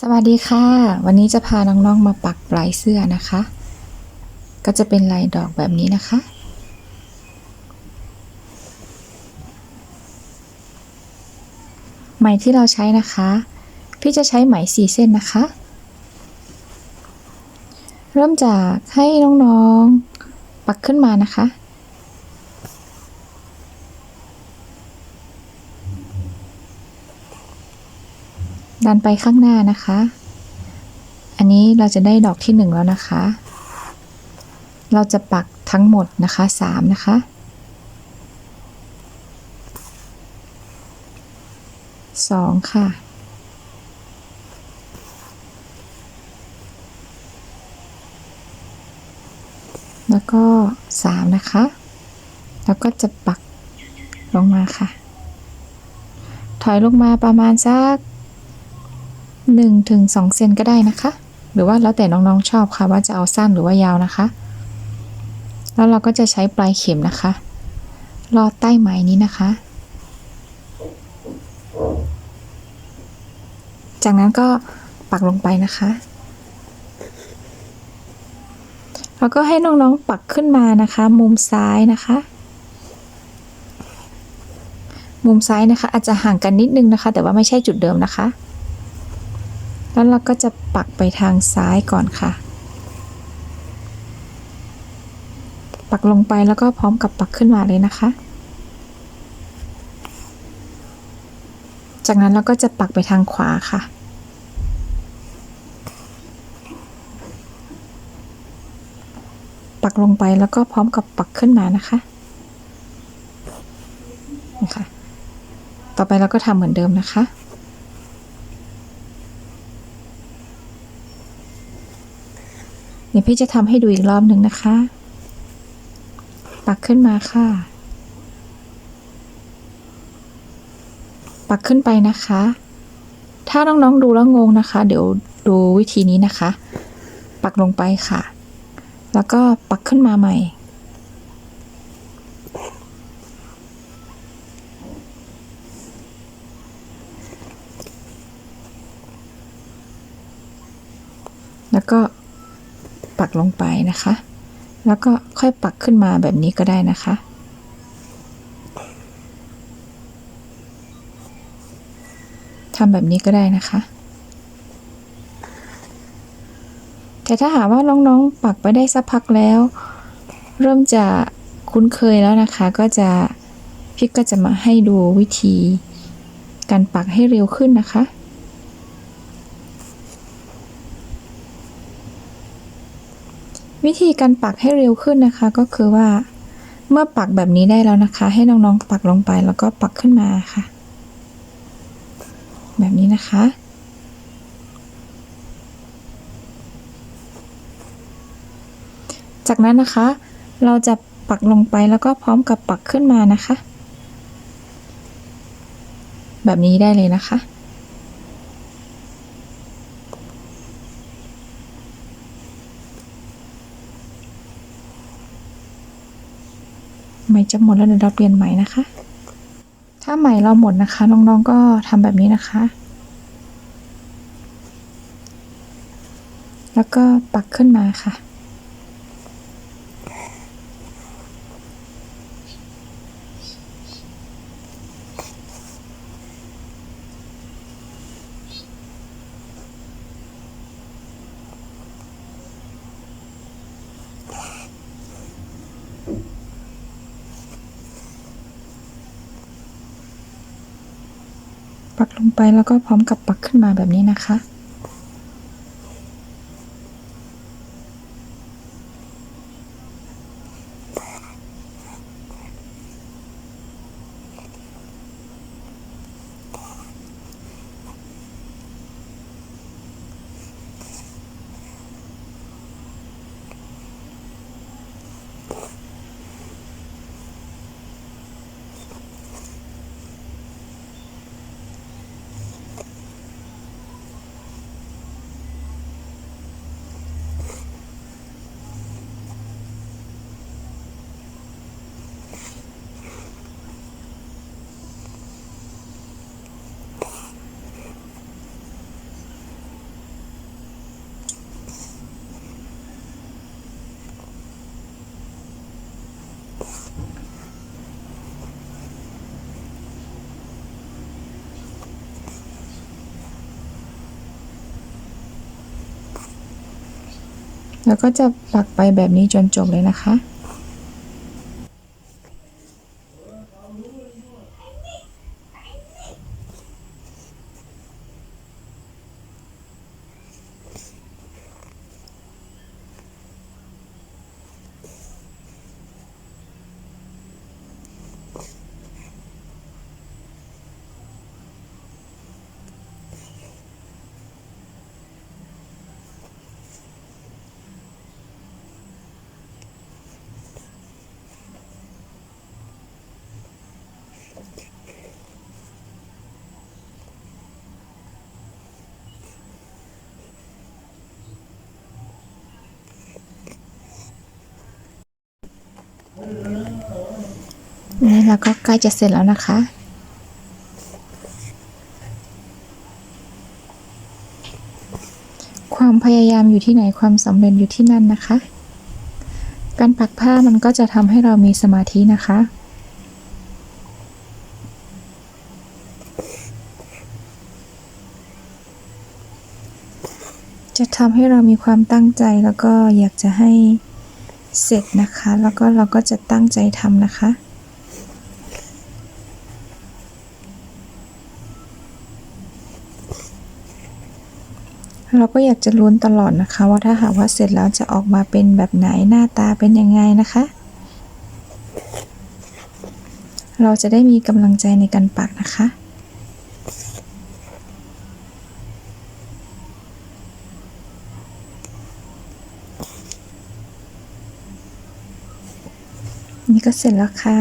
สวัสดีค่ะ วันนี้จะพาน้องๆมาปักปลายเสื้อนะคะ ก็จะเป็นลายดอกแบบนี้นะคะ ไหมที่เราใช้นะคะ พี่จะใช้ไหมสี่เส้นนะคะ เริ่มจากให้น้องๆปักขึ้นมานะคะ ดันไปข้างหน้านะคะ อันนี้เราจะได้ดอกที่หนึ่งแล้วนะคะ เราจะปักทั้งหมดนะคะสามนะคะสองค่ะ แล้วก็สามนะคะ แล้วก็จะปักลงมาค่ะ ถอยลงมาประมาณสัก 1ถึง2เซนก็ได้นะคะ หรือว่าแล้วแต่น้องๆชอบค่ะว่าจะเอาสั้นหรือว่ายาวนะคะ แล้วเราก็จะใช้ปลายเข็มนะคะ ลอดใต้ไหมนี้นะคะ จากนั้นก็ปักลงไปนะคะแล้วก็ให้น้องๆปักขึ้นมานะคะ มุมซ้ายนะคะ มุมซ้ายนะคะ อาจจะห่างกันนิดนึงนะคะ แต่ว่าไม่ใช่จุดเดิมนะคะ แล้วเราก็จะปักไปทางซ้ายก่อนค่ะ ปักลงไปแล้วก็พร้อมกับปักขึ้นมาเลยนะคะ จากนั้นเราก็จะปักไปทางขวาค่ะปักลงไปแล้วก็พร้อมกับปักขึ้นมานะคะนะคะ ต่อไปเราก็ทำเหมือนเดิมนะคะ ดี๋ยวพี่จะทำให้ดูอีกรอบหนึ่งนะคะ ปักขึ้นมาค่ะ ปักขึ้นไปนะคะ ถ้าน้องๆดูแล้วงงนะคะ เดี๋ยวดูวิธีนี้นะคะ ปักลงไปค่ะ แล้วก็ปักขึ้นมาใหม่แล้วก็ ปักลงไปนะคะ แล้วก็ค่อยปักขึ้นมาแบบนี้ก็ได้นะคะ ทำแบบนี้ก็ได้นะคะ แต่ถ้าหากว่าน้องๆปักไปได้สักพักแล้ว เริ่มจะคุ้นเคยแล้วนะคะ ก็จะพี่ก็จะมาให้ดูวิธีการปักให้เร็วขึ้นนะคะ วิธีการปักให้เร็วขึ้นนะคะก็คือว่า เมื่อปักแบบนี้ได้แล้วนะคะ ให้น้องๆปักลงไปแล้วก็ปักขึ้นมาค่ะ แบบนี้นะคะ จากนั้นนะคะ เราจะปักลงไปแล้วก็พร้อมกับปักขึ้นมานะคะ แบบนี้ได้เลยนะคะ ไหมจะหมดแล้วเดี๋ยวเราเปลี่ยนไหมนะคะ ถ้าไหมเราหมดนะคะ น้องๆก็ทำแบบนี้นะคะ แล้วก็ปักขึ้นมาค่ะ ปักลงไปแล้วก็พร้อมกับปักขึ้นมาแบบนี้นะคะ แล้วก็จะปักไปแบบนี้จนจบเลยนะคะ นี่เราก็ใกล้จะเสร็จแล้วนะคะ ความพยายามอยู่ที่ไหนความสำเร็จอยู่ที่นั่นนะคะ การปักผ้ามันก็จะทำให้เรามีสมาธินะคะจะทำให้เรามีความตั้งใจแล้วก็อยากจะให้เสร็จนะคะ แล้วก็เราก็จะตั้งใจทำนะคะ เราก็อยากจะลุ้นตลอดนะคะ ว่าถ้าหากว่าเสร็จแล้วจะออกมาเป็นแบบไหนหน้าตาเป็นยังไงนะคะ เราจะได้มีกำลังใจในการปักนะคะนี่ก็เสร็จแล้วค่ะ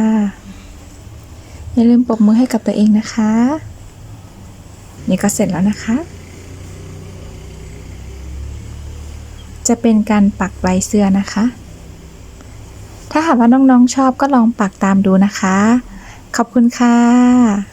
อย่าลืมปรบมือให้กับตัวเองนะคะ นี่ก็เสร็จแล้วนะคะ จะเป็นการปักใบเสื้อนะคะ ถ้าหากว่าน้องๆชอบก็ลองปักตามดูนะคะ ขอบคุณค่ะ